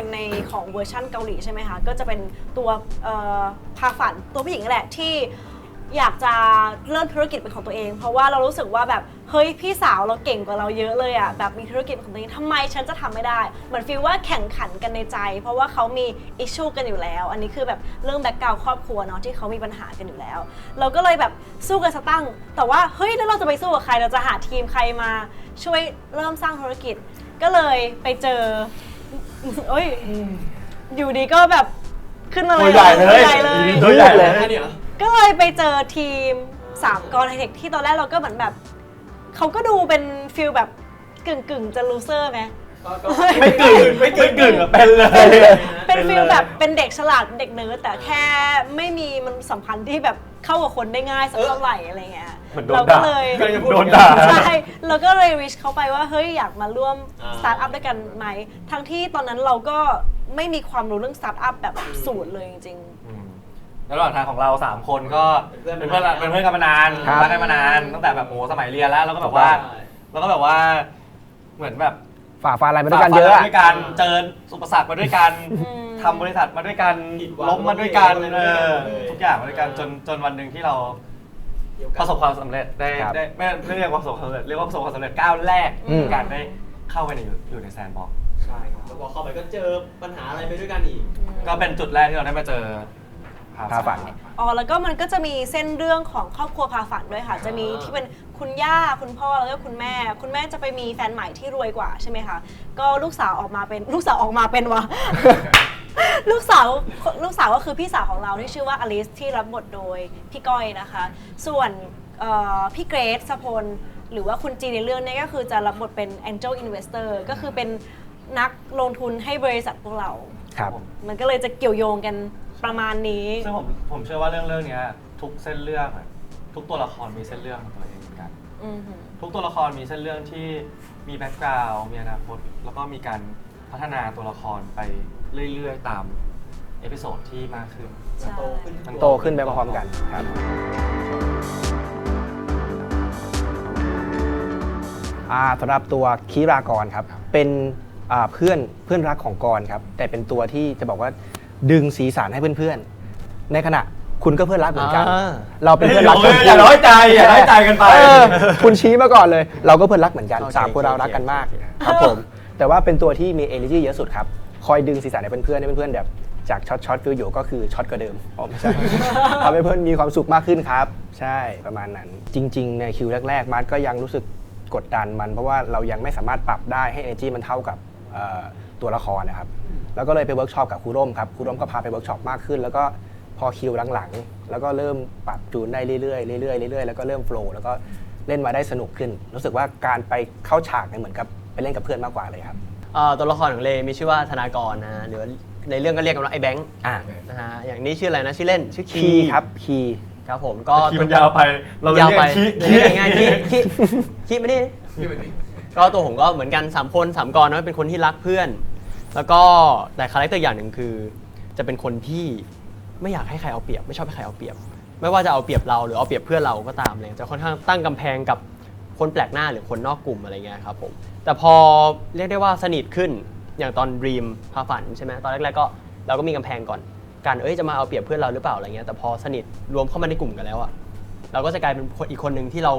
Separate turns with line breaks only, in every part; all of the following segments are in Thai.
เป็นในของเวอร์ชั่นเกาหลีใช่ไหมคะ ก็จะเป็นตัวพาฝันตัวผู้หญิงนั่แหละที่อยากจะเริ่มธุรกิจเป็นของตัวเอง เพราะว่าเรารู้สึกว่าแบบเฮ้ยพี่สาวเราเก่งกว่าเราเยอะเลยอะแบบมีธุรกิจเป็นของตัวเองทำไมฉันจะทำไม่ได้ เหมือนฟีลว่าแข่งขันกันในใจ เพราะว่าเขามีอิชชูกันอยู่แล้ว อันนี้คือแบบเรื่องแบ็กกราวครอบครัวเนาะที่เขามีปัญหากันอยู่แล้ว เราก็เลยแบบสู้กันสะตั้ง แต่ว่าเฮ้ยแล้วเราจะไปสู้กับใครเราจะหาทีมใครมา ช่วยเริ่มสร้างธุรกิจก็เลยไปเจอ เอ้ยอยู่ดีก็แบบขึ้นมาเลย
ตัวใหญ่เลย
ตัวใหญ่เลย
ตัวใหญ่เลย
เนี่ย
ก็เลยไปเจอทีมสามกรไฮเทคที่ตอนแรกเราก็เหมือนแบบ เขาก็ดูเป็นฟิลแบบกึ่งกึ่งๆจะลูเซอร์ไหม
ก็ก็
ไม่กึ่งไม่กึ่งกึ่งอะเป็นเลย
เป็นฟิล
ลย
แบบเป็นเด็กฉลาดเด็กเนิร์ดแต่แค่ไม่มีมันสัมพันธ์ที่แบบเข้ากับคนได้ง่ายสักเท่าไหร่อะไรเงี้ย
เหมือนโดน
เราก็
ด่า
เลย
โดนด่า
ใช่เราก็เลยวิชเขาไปว่าเฮ้ยอยากมาร่วม
อ่า
สตาร์ทอัพด้วยกันไหมทั้งที่ตอนนั้นเราก็ไม่มีความรู้เรื่องสตาร์ทอัพแบบสูตรเลยจริง
อืมแล้วระหว่างทางของเราสามคนก็
เป็
เป็น
นเพื่
เพื่อ
อนน
เป็นเพื่อนกันมานาน
ครับ
รักกันมานานตั้งแต่แบบโอ้สมัยเรียนแล้วแล้วก็แบบว่า
ใช่
แล้วก็แบบว่าเหมือนแบบ
ฝ่าฟันอะไรมาด้วยกันเยอะ
ฝ่าฟั
อะ
ด้วยกันเจออุปสรรคมาด้วยกัน
อืม
ทำบริษัทมาด้วยกัน
ผิดหวัง
ล้มมาด้วยกัน
ล้มเหลว
เออ
เลย
ทุกอย่างมาด้วยกันจนจนวันหนึ่งที่เราประสบความสำเร็จได้
ครับ
ได้ไม่ไม่เรียกว่าประสบความสำเร็จเรียกว่าประสบความสำเร็จก้าวแรก
อืม
ในการได้เข้าไปในอยู่อยู่ในแซนด์บ็อกซ์
ใช่ครับแล้วพอเข้าไปก็เจอปัญหาอะไรไปด้วยกันอีก
ก็เป็นจุดแรกที่เราได้มาเจอ
พาฝัน
อ๋อแล้วก็มันก็จะมีเส้นเรื่องของครอบครัวพาฝันด้วยค่ะ จะมีที่เป็นคุณย่าคุณพ่อแล้วก็คุณแม่ คุณแม่จะไปมีแฟนใหม่ที่รวยกว่าใช่ไหมคะก็ลูกสาวออกมาเป็นลูกสาวออกมาเป็นวะ ลูกสาวลูกสาวก็คือพี่สาวของเราที่ชื่อว่าอลิสที่รับบทโดยพี่ก้อยนะคะ ส่วนเอ่อพี่เกรซสพลหรือว่าคุณจีในเรื่องเนี้ก็คือจะรับบทเป็น Angel Investor ก็คือเป็นนักลงทุนให้บริษัทพวกเรา
ครับ
มันก็เลยจะเกี่ยวโยงกัน ประมาณนี้
ซึ่งผมผมเชื่อว่าเรื่องเรื่องเนี้ยทุกเส้นเรื่องอะทุกตัวละครมีเส้นเรื่องของตัวเองเหมือนกัน
อือหือ
ทุกตัวละครมีเส้นเรื่องที่มีแบ็กกราวด์มีอนาคต แล้วก็มีการพัฒนาตัวละครไปเรื่อยๆ ตามเอพิโซดที่มากขึ้น
ใช่
โตขึ้น
มัน
โตขึ้นไปพร้อมๆกันครับ อ่าสำหรับตัวคีรากรครับ เป็นอ่าเพื่อนเพื่อนรักของกรครับ แต่เป็นตัวที่จะบอกว่า ดึงสีสันให้เพื่อนๆ ในขณะคุณก็เพื่อนรักเหมือนกัน
อ่า
เราเป็นเพื่อนรัก
เฮ้ยอย่าน้อยใจอย่าน้อยใจกันไป
เออคุณชี้มาก่อนเลย เราก็เพื่อนรักเหมือนกัน
โอเค
สามคนเรารักกันมากครับผม แต่ว่าเป็นตัวที่มี energy เยอะสุดครับ คอยดึงสีสันให้เพื่อนๆให้เพื่อนๆแบบจากช็อตช็อตฟิลอยู่ก็คือช็อตกว่าเดิมอ๋อไม่ใช่ ทำให้เพื่อนมีความสุขมากขึ้นครับ ใช่ประมาณนั้น จริง ๆ ในคิวแรก ๆ มาร์ทก็ยังรู้สึกกดดันมัน เพราะว่าเรายังไม่สามารถปรับได้ให้ energy มันเท่ากับเอ่อตัวละครนะครับ แล้วก็เลยไปเวิร์กช็อปกับครูร่มครับครูร่มก็พาไปเวิร์กช็อปมากขึ้น แล้วก็พอคิวหลังๆ แล้วก็เริ่มปรับจูนได้เรื่อยๆเรื่อยๆเรื่อยๆแล้วก็เริ่มโฟล์แล้วก็เล่นมาได้สนุกขึ้น รู้สึกว่าการไปเข้าฉากเนี่ยเหมือนกับไปเล่นกับเพื่อนมากกว่าเลยครับ
เอ่อตัวละครของเลมีชื่อว่าธนากรนะฮะหรือว่าในเรื่องก็เรียกกันว่าไอ้แบงค์
อ่า
นะฮะอย่างนี้ชื่ออะไรนะชื่อเล่นชื่อคี
คีย์ครับคีย์
ครับผมก็
คีย์มันยาวไปเราเลย
ยาว
เรีย
ไป
กคี
เรียกง่ายๆคีคีคีไม่ได้ก็ตัวผมก็เหมือนกันสามคนสามกรนะเป็นคนที่รักเพื่อน แล้วก็แต่คาแรคเตอร์อย่างหนึ่งคือ จะเป็นคนที่ไม่อยากให้ใครเอาเปรียบ ไม่ชอบให้ใครเอาเปรียบ ไม่ว่าจะเอาเปรียบเราหรือเอาเปรียบเพื่อนเราก็ตามเลยจะค่อนข้างตั้งกำแพงกับคนแปลกหน้าหรือคนนอกกลุ่มอะไรเงี้ยครับผมแต่พอเรียกได้ว่าสนิทขึ้นอย่างตอนรีมพาฝันใช่ไหมตอนแรกๆก็เราก็มีกำแพงก่อนการเอ้ยจะมาเอาเปรียบเพื่อนเราหรือเปล่าอะไรเงี้ยแต่พอสนิทรวมเข้ามาในกลุ่มกันแล้วอะเราก็จะกลายเป็นคนอีกคนหนึ่งที่เรา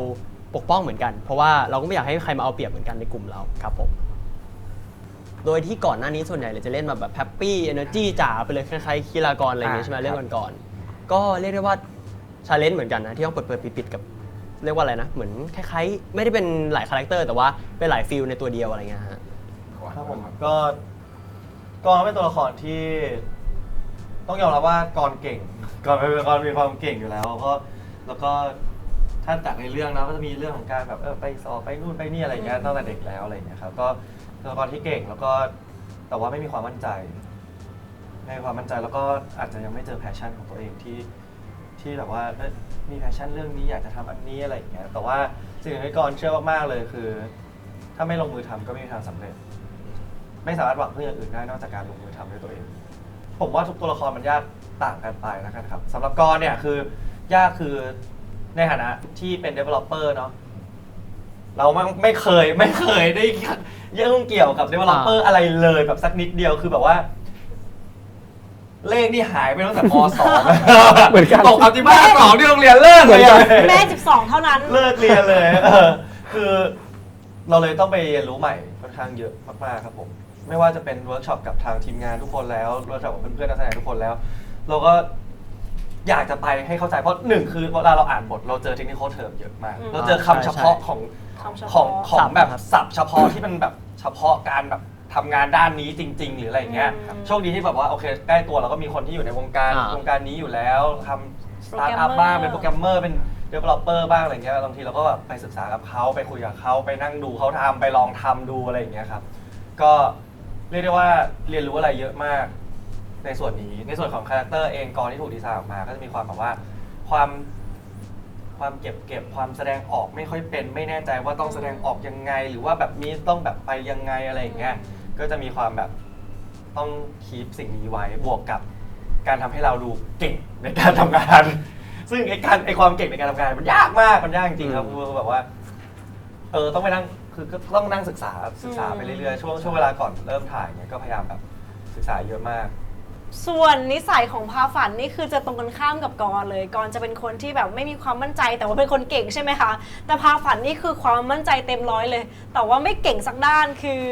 ปกป้องเหมือนกัน เพราะว่าเราก็ไม่อยากให้ใครมาเอาเปรียบเหมือนกันในกลุ่มเราครับผม โดยที่ก่อนหน้านี้ส่วนใหญ่เลยจะเล่นมาแบบแฮปปี้เอเนอร์จีจ๋าไปเลยคล้ายๆคีรากรอะไรอย่างเงี้ย
อ่า
ใช่ไหม
ครับ
เรื่องก่อนๆก็เรียกได้ว่าชาเลนจ์เหมือนกันนะที่ต้องเปิดเปิดปิดๆกับเรียกว่าอะไรนะ เหมือนคล้ายๆ ไม่ได้เป็นหลายคาแรคเตอร์แต่ว่าเป็นหลายฟิลในตัวเดียวอะไรเงี้ยฮะ
ครับผมก็กรเป็นตัวละครที่ ต้องยอมรับว่ากรเก่งกรเป็นกรมีความเก่งอยู่แล้วก็แล้วก็ถ้าจากในเรื่องนะก็จะมีเรื่องของการแบบเออไปสอบไปนู่นไปนี่อะไรอย่างเงี้ยตั้งแต่เด็กแล้วอะไรอย่างเงี้ยครับก็ ตัวละครที่เก่งแล้วก็แต่ว่าไม่มีความมั่นใจไม่มีความมั่นใจแล้วก็อาจจะยังไม่เจอแพชชั่นของตัวเองที่ที่แบบว่าเอ้ยมีแพชชั่นเรื่องนี้อยากจะทำอันนี้อะไรอย่างเงี้ยแต่ว่าสิ่งหนึ่งที่กรเชื่อมากๆเลยคือ ถ้าไม่ลงมือทำก็ไม่มีทางสำเร็จ ไม่สามารถหวังพึ่งอย่างอื่นได้นอกจากการลงมือทำด้วยตัวเอง ผมว่าทุกตัวละครมันยากต่างกันไปแล้วกันครับสำหรับกรเนี่ยคือยากคือในฐานะที่เป็น developer เนาะ เราไม่ไม่เคยไม่เคยได้ยุ่งเกี่ยวกับ developer อะไรเลยแบบสักนิดเดียวคือแบบว่า เลขนี่หายไปตั้งแต่มสอง
เหมือนกัน
ตกอัลจิบ้าสองที่โรงเรียนเลิกเลยอะ
แม่ 12 เท่านั้น
เลิกเรียนเลยเออคือเราเลยต้องไปเรียนรู้ใหม่ค่อนข้างเยอะมากๆครับผม ไม่ว่าจะเป็นเวิร์กช็อปกับทางทีมงานทุกคนแล้วเวิร์กช็อปกับเพื่อนๆนักแสดงทุกคนแล้ว เราก็อยากจะไปให้เข้าใจเพราะหนึ่งคือเวลาเราอ่านบท เราเจอเทคนิคเทอมเยอะมาก
อืม
เราเจอคำเฉพาะของ
คำเฉ
ของ
พาะ
ของ
ศัพท์
แบบ
ครับ
ศัพท์เฉพาะที่มันแบบเฉพาะการแบบทำงานด้านนี้จริง ๆ หรืออะไรอย่างเงี้ย
อืม
โชคดีที่แบบว่าโอเคใกล้ตัวเราก็มีคนที่อยู่ในวงการ
อ่าว
งการนี้อยู่แล้วทำสตาร์ทอัพ
โปรแกรมเมอร์
บ้าง เป็นโปรแกรมเมอร์เป็น developer บ้างอะไรเงี้ยบางทีเราก็แบบไปศึกษากับเขาไปคุยกับเขาไปนั่งดูเขาทำไปลองทำดูอะไรอย่างเงี้ยครับก็เรียกได้ว่าเรียนรู้อะไรเยอะมาก ในส่วนนี้ในส่วนของคาแรคเตอร์เองกรที่ถูกดีไซน์ออกมา ก็จะมีความแบบว่า ความ ความเก็บเก็บความแสดงออกไม่ค่อยเป็นไม่แน่ใจว่าต้องแสดงออกยังไง หรือว่าแบบนี้ต้องแบบไปยังไงอะไรอย่างเงี้ยก็จะมีความแบบต้องคีปสิ่งนี้ไว้บวกกับการทำให้เราดูเก่งในการทำงาน ซึ่งไอ้การไอ้ความเก่งในการทำงานมันยากมากมันยากจริงๆครับคือแบบว่า เออต้องไปนั่งคือก็ต้องนั่งศึกษาศึกษาไปเรื่อยๆช่วงช่วงเวลาก่อนเริ่มถ่ายเนี่ยก็พยายามแบบศึกษาเยอะมาก
ส่วนนิสัยของพาฝันนี่คือจะตรงกันข้ามกับกรเลยกรจะเป็นคนที่แบบไม่มีความมั่นใจ แต่ว่าเป็นคนเก่งใช่ไหมคะแต่พาฝันนี่คือความมั่นใจเต็มร้อยเลย แต่ว่าไม่เก่งสักด้านคือ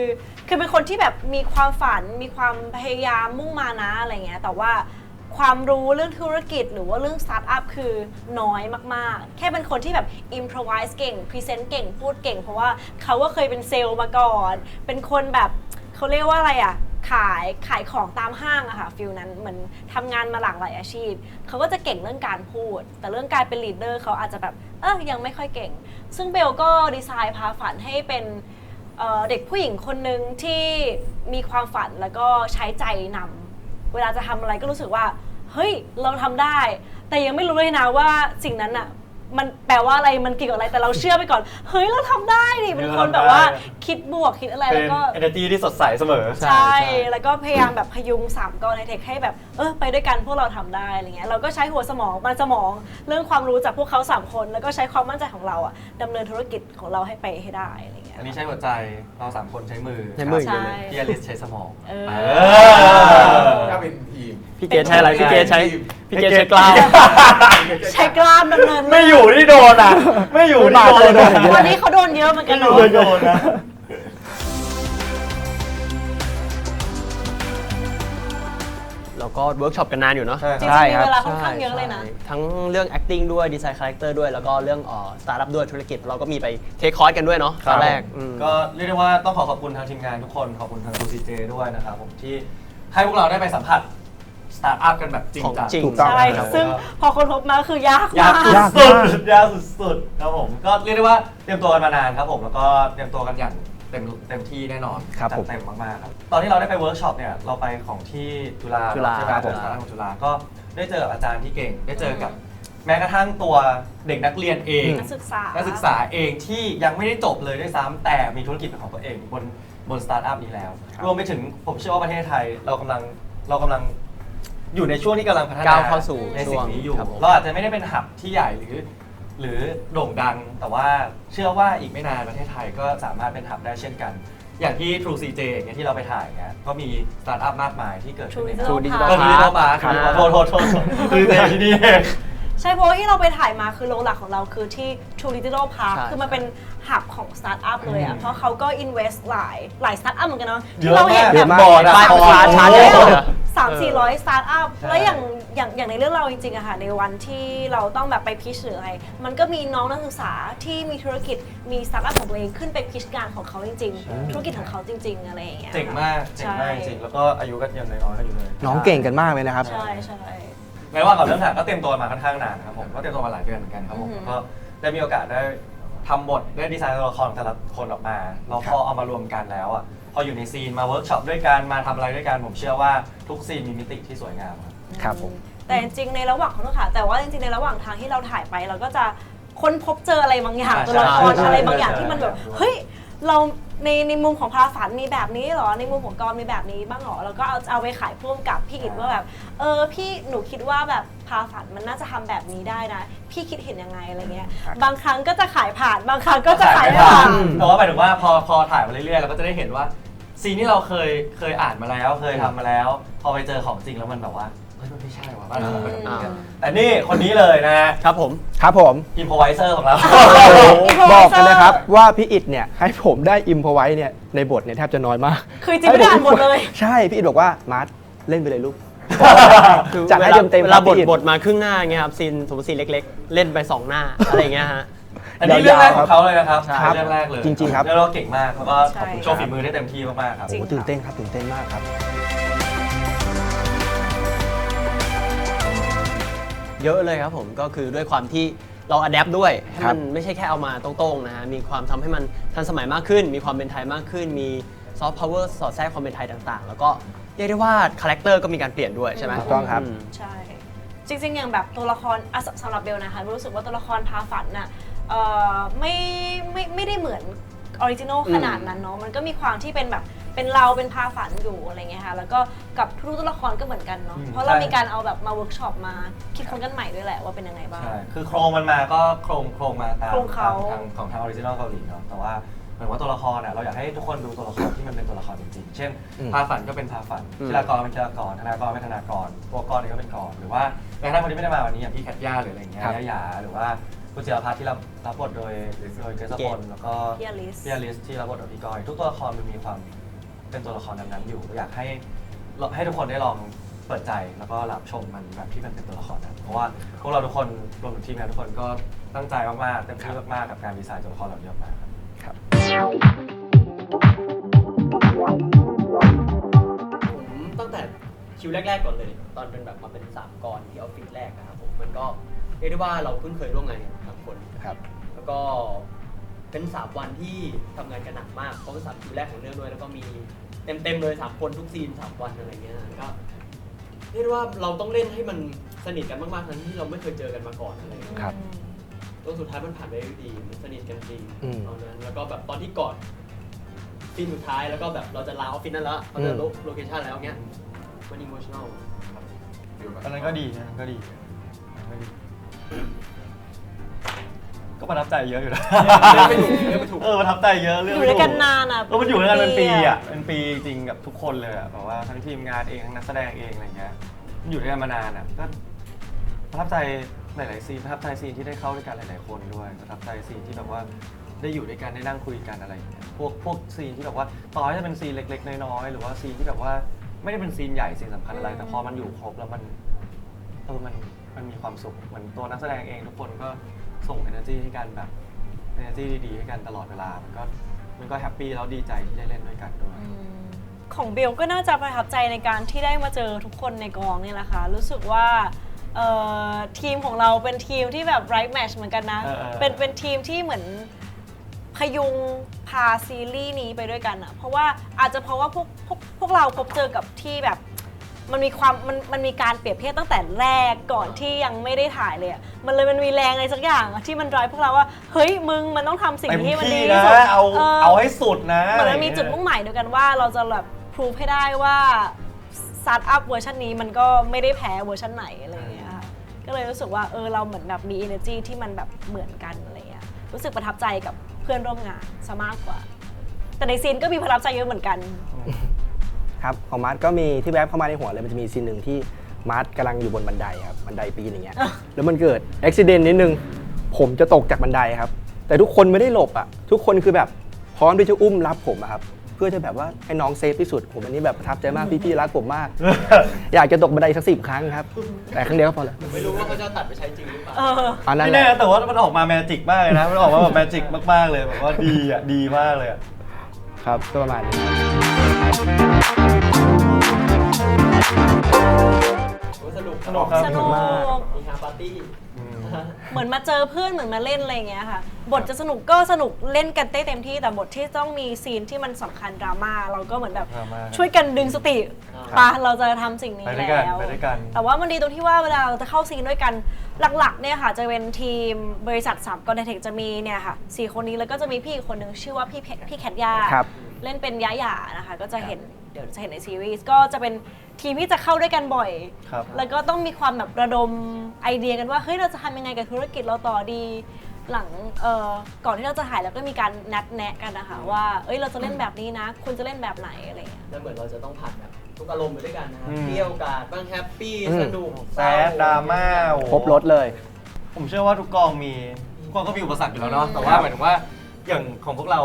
คือเป็นคนที่แบบมีความฝัน มีความพยายามมุ่งมานะอะไรเงี้ยแต่ว่าความรู้เรื่องธุรกิจหรือว่าเรื่องสตาร์ทอัพคือน้อยมากๆ แค่เป็นคนที่แบบ improvise เก่ง present เก่งพูดเก่ง เพราะว่าเขาก็เคยเป็นเซลล์มาก่อน เป็นคนแบบเขาเรียกว่าอะไรอะ ขายขายของตามห้างอะค่ะฟิลนั้นเหมือนทำงานมาหลากหลายอาชีพ เขาก็จะเก่งเรื่องการพูด แต่เรื่องการเป็นลีดเดอร์เขาอาจจะแบบเออยังไม่ค่อยเก่ง ซึ่งเบลก็ดีไซน์พาฝันให้เป็นเอ่อเด็กผู้หญิงคนหนึ่งที่มีความฝันแล้วก็ใช้ใจนำเวลาจะทำอะไรก็รู้สึกว่า เฮ้ยเราทำได้ แต่ยังไม่รู้เลยนะว่าสิ่งนั้นอะ มันแปลว่าอะไรมันเกี่ยวกับอะไรแต่เราเชื่อไปก่อน เฮ้ยเราทำได้ดิเป็นคนแบบว่า คิดบวกคิดอะไร
เป็
แล้ว
น
ก็
energy ที่สดใสเสมอ
ใช่
ใช่
ใช่
แล้วก็พยายามแบบพยุงสามกอในเทคให้แบบเออไปด้วยกันพวกเราทำได้อะไรเงี้ยเราก็ใช้หัวสมองมันสมองเรื่องความรู้จากพวกเขาสามคน แล้วก็ใช้ความมั่นใจของเราอะดำเนินธุรกิจของเราให้ไปให้ได้อะไรเงี้ย
อันนี้ใช้หัวใจเราสามคนใช้มือ
ใช้มือ
ใช่
พี่อลิสใช้สมอง
เออ
เออ
ถ้าเป็นทีม
พี่เกดใช้อะไร พี่เกดใช้ พี่เกดใช้กล้าว
ใช้กล้ามดำเนิน
ไม่อยู่ที่โดนอะ ไม่อยู่ที่โดน
ไม่มา
วันนี้เขาโดนเยอะเหมือนกั
ไม่
น
อยู่
เนาะ
ที่โดนนะ
ก็เวิร์กช็อปกันนานอยู่เนาะ
ใช่
จริง
ใช่
ๆมี
ครับ
เวลาค่อนข้างเยอะเลยนะ
ใช่ทั้งเรื่อง acting ด้วย ดีไซน์คาแรคเตอร์ด้วย แล้วก็เรื่องเอ่อสตาร์ทอัพด้วยธุรกิจ เราก็มีไปเทคคอร์สกันด้วยเนาะตอนแรกอืม
ก็เรียกได้ว่าต้องขอขอบคุณทางทีมงานทุกคน ขอบคุณทาง CJ ด้วยนะครับผมที่ให้พวกเราได้ไปสัมผัสสตาร์ทอัพกันแบบจริง
ของ
จัง
จริง
ถูกต้อง
ใช่
ครับ
ซึ่งพอคนพบมาคือยาก
ยาก
มาก
สุด
ยาก
สุ
มาก
ดยากสุดๆครับผมก็เรียกได้ว่าเตรียมตัวกันมานานครับผมแล้วก็เตรียมตัวกันอย่าง เต็มเต็มที่แน่นอน
ครับ
จัด
ผม
เต็มมากๆครับตอนที่เราได้ไปเวิร์กช็อปเนี่ยเราไปของที่จุฬา
จุฬา
ใช่ไหม
ครับ
ผมสถาบันของจุฬาก็ได้เจอกับอาจารย์ที่เก่ง ได้เจอกับแม้กระทั่งตัวเด็กนักเรียนเอง
นักศึกษา
นักศึกษาเองที่ยังไม่ได้จบเลยด้วยซ้ำแต่มีธุรกิจเป็นของตัวเองบนบนสตาร์ทอัพนี้แล้ว
ครับ
รวมไปถึงผมเชื่อว่าประเทศไทยเรากำลังเรากำลังอยู่ในช่วงที่กำลังพัฒนา
ก้าวเข้าสู่
ในสิ่งนี้อยู่
ช่วงครับผม
เราอาจจะไม่ได้เป็นหับที่ใหญ่หรือ หรือโด่งดัง แต่ว่าเชื่อว่าอีกไม่นานประเทศไทยก็สามารถเป็นหับได้เช่นกัน อย่างที่ True CJ อย่างเงี้ยที่เราไปถ่ายเนี่ยก็มีสตาร์ทอัพมากมายที่เกิดขึ้นใน
True
นั้น
Digital
ก็คือ Digital Park
ครับ
โทษโทษโทษคือในที่นี่เอง
ใช่เพราะว่าที่เราไปถ่ายมาคือโรงหลักของเราคือที่ True Digital Park
ใช่
คือมันเป็นหับของสตาร์ทอัพเลยอะ
อืม
เพราะเขาก็ invest หลายหลายสตาร์ทอัพเหมือนกันเนาะ
เย
ที่
อะ
เราเห็น
มาก
แบบ
มาก
บอร์ดอะ
ป้าย
บอร์ด
ชาร์จชาร์จ
โอ้
เย
โห
อะเลย
สามสี่ร้อยสตาร์ทอัพ
ใช่
แล้วอย่างอย่างอย่างในเรื่องเราจริงๆอะค่ะในวันที่เราต้องแบบไปพิชหรืออะไรมันก็มีน้องนักศึกษาที่มีธุรกิจมีสตาร์ทอัพของตัวเองขึ้นไปพิชงานของเขาจริง ๆ ธุรกิจของเขาจริง ๆ อะไรอย่างเงี้ย
เจ๋งมากเจ๋งมากจริงๆแล้วก็อายุก็ยังน้อยๆกันอยู่เลย
น้องเก่งกันมากเลยนะครับ
ใช่ใช่
แม้ว่าก่อนเริ่มถ่ายก็เตรียมตัวมาค่อนข้างนานครับผมก็เตรียมตัวมาหลายเดือนเหมือนกันครับผม
อือหือ
ก็ได้มีโอกาสได้ทำบทได้ดีไซน์ตัวละครแต่ละคนออกมาแล้วพอเอามารวมกันแล้วอะพ ออยู่ในซีนมาเวิร์กช็อปด้วยกันมาทำอะไรด้วยกันผมเชื่อว่าทุกซีนมีมิติที่สวยงามครับ
ครับผม
แต่จริงๆในระหว่างของทุกค่ะ แต่ว่าจริงๆในระหว่างทางที่เราถ่ายไป เราก็จะค้นพบเจออะไรบางอย่าง
ใช่
ตัวละคร
ใช่
อะไรบางอย่าง
ใช่
ที่มันแบบ
ใช่
เฮ้ยเราในในมุมของพาฝันมีแบบนี้เหรอในมุมของกรมีแบบนี้บ้างเหรอแล้วก็เอาเอาไปขายพ่วงกับพี่อิดว่าแบบเออพี่หนูคิดว่าแบบพาฝันมันน่าจะทำแบบนี้ได้นะ พี่คิดเห็นยังไงอะไรเงี้ย
ครับ
บางครั้งก็จะขายผ่านบางครั้งก็จะขายไม่ผ่าน
แต่ว่าหมายถึงว่าพอพอถ่ายมาเรื่อยๆเราก็จะได้เห็นว่า ซีนที่เราเคยเคยอ่านมาแล้วเคยทำมาแล้ว พอไปเจอของจริงแล้วมันแบบว่าเฮ้ยมันไม่ใช่ว่ะบ้านเราเป็นแบบนี้กันแต่นี่คนนี้เลยนะฮะ
ครับผม
ครับผม
อิมพอไวเซอร์ของเรา
Improviser
บอกกันนะครับว่าพี่อิดเนี่ยให้ผมได้อิมพอไว้เนี่ยในบทเนี่ยแทบจะน้อยมาก
คือจริงไม่ได้อ่านบทเลย
ใช่พี่อิดบอกว่ามาร์ทเล่นไปเลยลูก
คือ
จัดให้
วลา
เต็มๆ
เวลา
ครับ
บท
พี่อิฐ
บทมาครึ่งหน้าเงี้ยครับซีนสมมติซีนเล็ก ๆ เล่นไปสองหน้าอะไรอย่างเงี้ยฮะ
อันนี้เรื่องแรกของเขาเลยนะครับ
ใช่
เรื่องแรกเลย
จริงๆครับ
แล้วเราเก่งมากแล้วก็
ใช่
โชว์ฝีมือได้เต็มที่มากๆครับ
จริง
โอ้ตื่นเต้นครับตื่นเต้นมากครับ
เยอะเลยครับผมก็คือด้วยความที่เราอัดแอปด้วยให้
ครั
มั
บ
นไม่ใช่แค่เอามาตรงๆนะฮะมีความทำให้มันทันสมัยมากขึ้น มีความเป็นไทยมากขึ้น มีซอฟต์พาวเวอร์สอดแทรกความเป็นไทยต่างๆ แล้วก็เรียกได้ว่าคาแรคเตอร์ก็มีการเปลี่ยนด้วยใช่ไหม
ถูกต้องครับ
ม
ใช่ จริงๆ อย่างแบบตัวละครอะสสำหรับเบลนะคะรู้สึกว่าตัวละครพาฝันน่ะ เอ่อไม่ไม่ไม่ได้เหมือนออริจินอล
อืม
ขนาดนั้นเนาะมันก็มีความที่เป็นแบบเป็นเราเป็นพาฝันอยู่อะไรเงี้ยค่ะแล้วก็กับทุกตัวละครก็เหมือนกันเนาะ
อืม
เพราะเรา
ใช่
มีการเอาแบบมาเวิร์กช็อปมาคิดค้นกันใหม่ด้วยแหละว่าเป็นยังไงบ้าง
ใช่ คือโครงมันมาก็โครงโครงมาตาม
โครงเขา
ทางของทางออริจินอลเกาหลีเนาะ แต่ว่าเหมือนว่าตัวละครอะเราอยากให้ทุกคนดูตัวละครที่มันเป็นตัวละครจริงๆ เช่น
อืม
พาฝันก็เป็นพาฝัน
อืม
ธีรากรเป็นธีรากรธนากรเป็นธนากรตัวกรเองก็เป็นกรหรือว่าแม้กระทั่งคนที่ไม่ได้มาวันนี้อย่างพี่แคทย่าหรืออะไรอย่างเงี้ย
ครับ
ย่าหยาหรือว่า คุณจิรพัฒน์ที่รับรับบทโดยโดยเกรซพลแล้วก็
พี่อลิส
พี่อลิสที่รับบทโดยพี่ก้อย ทุกตัวละครมันมีความเป็นตัวละครนั้นๆอยู่อยากให้ให้ทุกคนได้ลองเปิดใจแล้วก็รับชมมันแบบที่มันเป็นตัวละครนั้นเพราะว่าพวกเราทุกคนรวมถึงทีมงานทุกคนก็ตั้งใจมากๆเต็มที่มากๆกับการดีไซน์ตัวละครเหล่านี้ออกมาครับ
คิวแรกๆก่อนเลย ตอนเป็นแบบมาเป็นสามกรที่ออฟฟิศแรกนะครับผมมันก็เรียกได้ว่าเราเพิ่งเคยร่วมงานกันสามคน
ครับ
แล้วก็เป็นสามวันที่ทำงานกันหนักมากเพราะเป็นสามคิวแรกของเรื่องด้วย แล้วก็มีเต็มๆเลยสามคนทุกซีนสามวันอะไรเงี้ยก็เรียกได้ว่าเราต้องเล่นให้มันสนิทกันมากๆทั้งที่เราไม่เคยเจอกันมาก่อนอะไรเงี้ย
ครับ
จนสุดท้ายมันผ่านไปได้ดีมันสนิทกันจริง
อืม
ตอนนั้น แล้วก็แบบตอนที่กอดซีนสุดท้ายแล้วก็แบบเราจะลาออฟฟิศนั่นแล้วเราจะ
อืม
โลเคชั่นแล้วเงี้ย มันอิโมชั่นอล
อันนั้นก็ดีอันนั้นก็ดีก็ดี ก็ประทับใจเยอะอยู่นะ
ไม่ถูกไม่ถูก
เออประทับใจเยอะเรื่อง
อยู่ด้วยกันนานอะ
เออมันอยู่ด้วยกันเป็นปี
อะ
อะเป็นปีจริงกับทุกคนเลยอะแบบว่าทั้งทีมงานเองทั้งนักแสดงเองอะไรเงี้ยมันอยู่ด้วยกันมานานอะก็ประทับใจหลาย ๆ ซีนประทับใจซีนที่ได้เข้าด้วยกันหลาย ๆ คนด้วยประทับใจซีนที่แบบว่าได้อยู่ด้วยกันได้นั่งคุยกันอะไรอย่างเงี้ยพวกพวกซีนที่แบบว่าต่อให้จะเป็นซีนเล็ก ๆ น้อย ๆ หรือว่าซีนที่แบบว่า ไม่ได้เป็นซีนใหญ่ซีนสำคัญอะไร แต่พอมันอยู่ครบแล้วมันเออมันมันมีความสุขเหมือนตัวนักแสดงเองทุกคนก็ส่ง energy ให้กันแบบ energy ดีๆให้กันตลอดเวลา มันก็มันก็แฮปปี้แล้วดีใจที่ได้เล่นด้วยกันด้วย
ของเบลก็น่าจะประทับใจในการที่ได้มาเจอทุกคนในกองนี่แหละค่ะ รู้สึกว่าเอ่อทีมของเราเป็นทีมที่แบบ right match เหมือนกันนะ
เออเออ
เป็นเป็นทีมที่เหมือน พยุงพาซีรีส์นี้ไปด้วยกันอะเพราะว่าอาจจะเพราะว่าพวกพวกพวกเราพบเจอกับที่แบบ มันมีความมันมันมีการเปรียบเทียบตั้งแต่แรกก่อนที่ยังไม่ได้ถ่ายเลยอะมันเลยมันมีแรงอะไรสักอย่างอะที่มัน drive พวกเราว่าเฮ้ยมึงมันต้องทำสิ่ง
เต็ม
ที่มันดี
ที่
ที่
นะ
สุด
เอา
เออ
เอาให้สุดนะ
เหมือนมันมีจุดมุ่งหมายเดียวกันว่าเราจะแบบพรูฟให้ได้ว่าสตาร์ทอัพเวอร์ชันนี้มันก็ไม่ได้แพ้เวอร์ชันไหนอะไรอย่างเงี้ยค่ะก็เลยรู้สึกว่าเออเราเหมือนแบบมี energy ที่มันแบบเหมือนกันอะไรเงี้ยรู้สึกประทับใจกับเพื่อนร่วมงานซะมากกว่า แต่ในซีนก็มีประทับใจเยอะเหมือนกัน
ครับของมาร์ทก็มีที่แวบเข้ามาในหัวเลยมันจะมีซีนหนึ่งที่มาร์ทกำลังอยู่บนบันไดครับบันไดปีนอย่างเงี้ยแล้วมันเกิดอุบิเหตุนิดนึงผมจะตกจากบันไดครับ แต่ทุกคนไม่ได้หลบอะทุกคนคือแบบพร้อมที่จะอุ้มรับผมอะครับเพื่อจะแบบว่าให้น้องเซฟที่สุดผมอันนี้แบบประทับใจมากพี่ๆรักผมมาก อยากจะตกบันไดสักสิบครั้งครับ แต่ครั้งเดียวก็พอแล้ว
ไม่รู้ว่าเขาจะเอาตัดไปใช้จริงหรือเปล่า
เออ
อันนั้น
ไม่
แห
แน่
ละ
แต่ว่ามันออกมาแมจิกมากเลยนะ มันออกมาแบบแมจิกมากๆเลยแบบว่าดีอะดีมากเลยอะ
ครับก็ประมาณนี้
โอ้สนุก
สสนุกครับ
สนุก
มาก
มีฮาปาร์ตี้
อืม
เหมือนมาเจอเพื่อนเหมือนมาเล่นอะไรอย่างเงี้ยค่ะ บทจะสนุกก็สนุกเล่นกันได้เต็มที่ แต่บทที่ต้องมีซีนที่มันสำคัญดราม่าเราก็เหมือนแบบ
ดราม่า
ช่วยกันดึงสติ
อ่า
ปะเราจะทำสิ่งนี้
ไปด้วยกัน
แล้ว
ไปด้วยกัน
แต่ว่ามันดีตรงที่ว่าเวลาเราจะเข้าซีนด้วยกันหลักๆเนี่ยค่ะจะเป็นทีมบริษัทสามกอนเทคจะมีเนี่ยค่ะสี่คนนี้แล้วก็จะมีพี่อีกคนหนึ่งชื่อว่าพี่เพพี่แคทยา
ครับ
เล่นเป็นย้าหย่านะคะ ก็จะเห็น เดี๋ยวจะเห็นในซีรีส์ก็จะเป็นทีมที่จะเข้าด้วยกันบ่อย
ครับ
แล้วก็ต้องมีความแบบระดมไอเดียกันว่าเฮ้ยเราจะทำยังไงกับธุรกิจเราต่อดี หลังเอ่อก่อนที่เราจะถ่ายเราก็มีการนัดแนะกันนะคะว่าเอ้ยเราจะเล่นแบบนี้นะ คุณจะเล่นแบบไหนอะไรอย่างเงี้ย
แล้วเหมือนเราจะต้องผ่านแบบทุกอารมณ์ไปด้วยกันนะครับ
อืม
เที่ยวกาดบ้างแฮปปี้
อืม
สนุก
แซดดราม่าโอ้โห
ครบรถเลย
ผมเชื่อว่าทุกกองมีทุกกองก็มีอุปสรรคอยู่แล้วเนาะแต่ว่าหมายถึงว่าอย่างของพวกเรา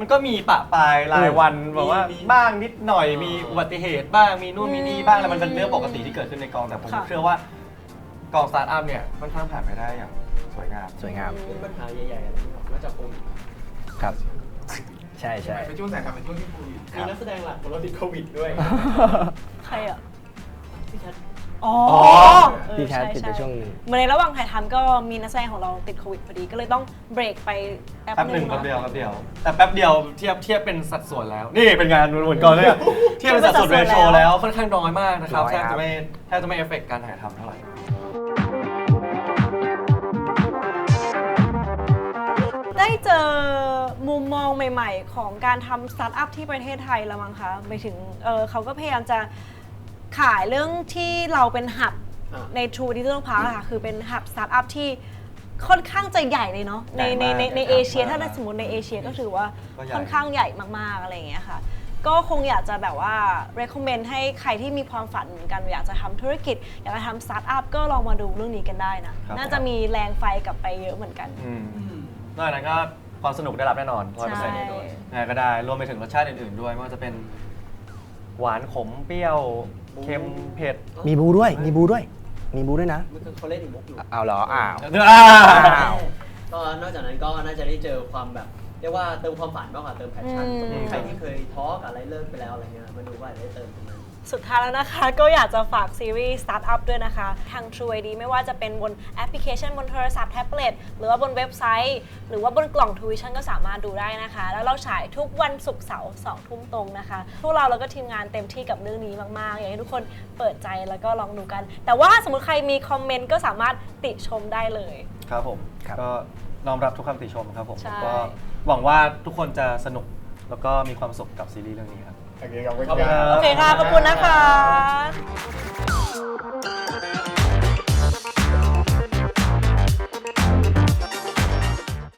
มันก็มีปะปลายรายวันแบบว่าบ้างนิดหน่อยมีอุบัติเหตุบ้างมีนู่นมีนี่บ้างแล้วมันเป็นเรื่องปกติที่เกิดขึ้นในกองแต่ผม
ค่ะ
เชื่อว่ากองสตาร์ทอัพเนี่ยค่อนข้างผ่านไปได้อย่างสวยงาม
สวยงาม
มีปัญหาใหญ่ๆอะไรไหมครับนอกจากโควิด
ครับ ใช่ใช่
เป็นช่วงไหนครับเป็นช่วงที่โควิด
มีนักแสดงหลักของเราติดโควิดด้วย
ใครอะ
พี่แคท
อ๋อเออ
พี่แคท
ช่
ติดไปช่วงหนึ่ง
เหมือนในระหว่างถ่ายทำก็มีนักแสดงของเราติดโควิดพอดีก็เลยต้องเบรกไปแป๊บ
แป๊บหนึ่ง
เนาะ
แป๊บเดียวแป๊บเดียว แต่แป๊บเดียวเทียบเทียบเป็นสัดส่วนแล้ว นี่เป็นงานเหมือนก่อนเลยอะเทียบเป็นสัดส่วนเรโชแล้วค่อนข้างน้อยมากนะครับ
น้อย
แทบ
ครั
จะ
บ
ไม่แทบจะไม่เอฟเฟกต์การถ่ายทำเท่าไหร่
ได้เจอมุมมองใหม่ ๆ ของการทำสตาร์ทอัพที่ประเทศไทยแล้วมั้งคะไปถึงเออเขาก็พยายามจะ ขายเรื่องที่เราเป็นหับ
อ่า
ใน True Digital Park อะค่ะคือเป็นหับสตาร์ทอัพที่ค่อนข้างจะใหญ่เลยเนาะในในในใน
ใหญ่มาก
เอเชีย
ใหญ่มาก
ถ้าในสมมติในเอเชียก็ถือว่า
ก็ใหญ่
ค่อนข้างใหญ่มากๆอะไรอย่างเงี้ยค่ะ ก็คงอยากจะแบบว่า recommend ให้ใครที่มีความฝันเหมือนกัน อยากจะทำธุรกิจ อยากจะทำสตาร์ทอัพก็ลองมาดูเรื่องนี้กันได้นะ
ครับ
น่าจะมีแรงไฟกลับไปเยอะเหมือนกัน
อืมนอกจากนั้นก็ความสนุกได้รับแน่นอนร้อยเปอร์เซ็นต์
ใช่
ยังไงก็ได้ รวมไปถึงรสชาติอื่นๆด้วยไม่ว่าจะเป็นหวานขมเปรี้ยว เค็มเผ็ด
มีบูด้วย มีบูด้วย มีบูด้วยนะ
มันคือเขาเล่นอีกมุกอยู่
เอาเหรออ้าว
อ้าว
ก็นอกจากนั้นก็น่าจะได้เจอความแบบเรียกว่าเติมความฝันมากกว่าเติมแพชชั่น
อืม
สมมติใครที่เคยท้อกับอะไรเลิกไปแล้วอะไรเงี้ยมาดูว่าอาจจะได้เติมตรงนั้น
สุดท้ายแล้วนะคะก็อยากจะฝากซีรีส์ Startup ด้วยนะคะ ทาง True ID ไม่ว่าจะเป็นบนแอปพลิเคชันบนโทรศัพท์แท็บเล็ตหรือว่าบนเว็บไซต์ หรือว่าบนกล่องทูวิชั่นก็สามารถดูได้นะคะ แล้วเราฉายทุกวันศุกร์เสาร์สองทุ่มตรงนะคะ พวกเราแล้วก็ทีมงานเต็มที่กับเรื่องนี้มากๆ อยากให้ทุกคนเปิดใจแล้วก็ลองดูกัน แต่ว่าสมมติใครมีคอมเมนต์ก็สามารถติชมได้เลย
ครับผม
ครับ
ก็น้อมรับทุกคำติชมครับผม
ใช่
ก็หวังว่าทุกคนจะสนุกแล้วก็มีความสุขกับซีรีส์เรื่องนี้ครับ
โอเคขอบคุณ
ขอบคุณ
ค
ครั
รับบ
โอเคค่ะ ขอบคุณนะคะ